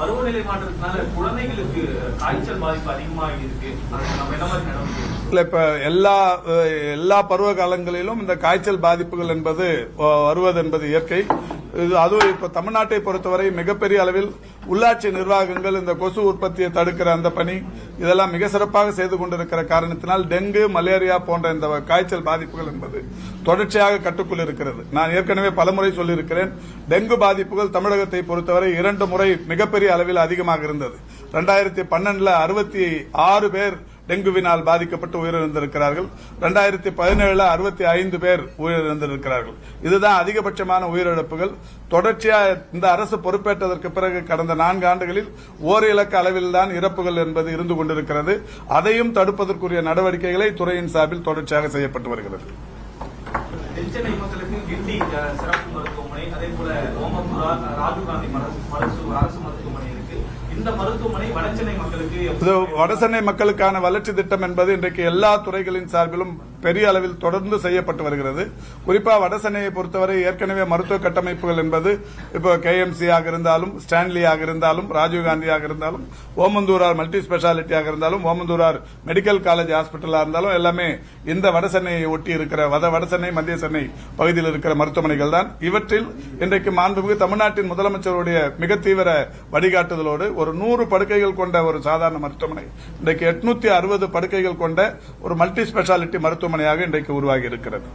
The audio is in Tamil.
பருவநிலை மாற்றத்தினால குழந்தைகளுக்கு காய்ச்சல் பாதிப்பு அதிகமாக இருக்கு அதுக்கு நம்ம என்ன மாதிரி நடவடிக்கை எடுக்கணும்? இல்ல எல்லா எல்லா பருவ காலங்களிலும் இந்த காய்ச்சல் பாதிப்புகள் என்பது வருவது என்பது இயற்கை இது அதுவும் இப்ப தமிழ்நாட்டை பொறுத்தவரை மிகப்பெரிய அளவில் உள்ளாட்சி நிர்வாகங்கள் இந்த கொசு உற்பத்தியை தடுக்கிற அந்த பணி இதெல்லாம் மிக சிறப்பாக செய்து கொண்டிருக்கிற காரணத்தினால் டெங்கு மலேரியா போன்ற இந்த காய்ச்சல் பாதிப்புகள் என்பது தொடர்ச்சியாக கட்டுக்குள் இருக்கிறது. நான் ஏற்கனவே பலமுறை சொல்லியிருக்கிறேன் டெங்கு பாதிப்புகள் தமிழகத்தை பொறுத்தவரை இரண்டு முறை மிகப்பெரிய அளவில் அதிகமாக இருந்தது. ரெண்டாயிரத்தி பன்னெண்டுல அறுபத்தி ஆறு பேர் டெங்குவினால் பாதிக்கப்பட்டு உயிரிழந்திருக்கிறார்கள். ரெண்டாயிரத்தி பதினேழுல அறுபத்தி ஐந்து பேர் உயிரிழந்திருக்கிறார்கள். இதுதான் அதிகபட்சமான உயிரிழப்புகள். தொடர்ச்சியாக இந்த அரசு பொறுப்பேற்றதற்கு பிறகு கடந்த நான்கு ஆண்டுகளில் ஓர் இலக்க அளவில்தான் இறப்புகள் என்பது இருந்து கொண்டிருக்கிறது. அதையும் தடுப்பதற்குரிய நடவடிக்கைகளை துறையின் சார்பில் தொடர்ச்சியாக செய்யப்பட்டு வருகிறது. சென்னை மக்களுக்கு கிண்டி சிறப்பு மருத்துவமனை அதே போல ராஜீவ்காந்தி அரசு இந்த மருத்துவமனை வடசென்னை மக்களுக்கு வடசென்னை மக்களுக்கான வளர்ச்சி திட்டம் என்பது இன்றைக்கு எல்லா துறைகளின் சார்பிலும் பெரிய அளவில் தொடர்ந்து செய்யப்பட்டு வருகிறது. குறிப்பாக வடசென்னையை பொறுத்தவரை ஏற்கனவே மருத்துவ கட்டமைப்புகள் என்பது இப்போ கேஎம்சியாக ஆக இருந்தாலும் ஸ்டான்லியாக இருந்தாலும் ராஜீவ்காந்தியாக இருந்தாலும் ஓமந்தூரார் மல்டி ஸ்பெஷாலிட்டியாக இருந்தாலும் ஓமந்தூரார் மெடிக்கல் காலேஜ் ஹாஸ்பிட்டலாக இருந்தாலும் எல்லாமே இந்த வடசென்னையை ஒட்டி இருக்கிற வட வடசென்னை மத்திய சென்னை பகுதியில் இருக்கிற மருத்துவமனைகள் தான். இவற்றில் இன்றைக்கு மாண்புமிகு தமிழ்நாட்டின் முதலமைச்சருடைய மிக தீவிர வழிகாட்டுதலோடு ஒரு நூறு படுக்கைகள் கொண்ட ஒரு சாதாரண மருத்துவமனை இன்றைக்கு எட்நூத்தி அறுபது படுக்கைகள் கொண்ட ஒரு மல்டி ஸ்பெஷாலிட்டி மருத்துவமனையாக இன்றைக்கு உருவாகி இருக்கிறது.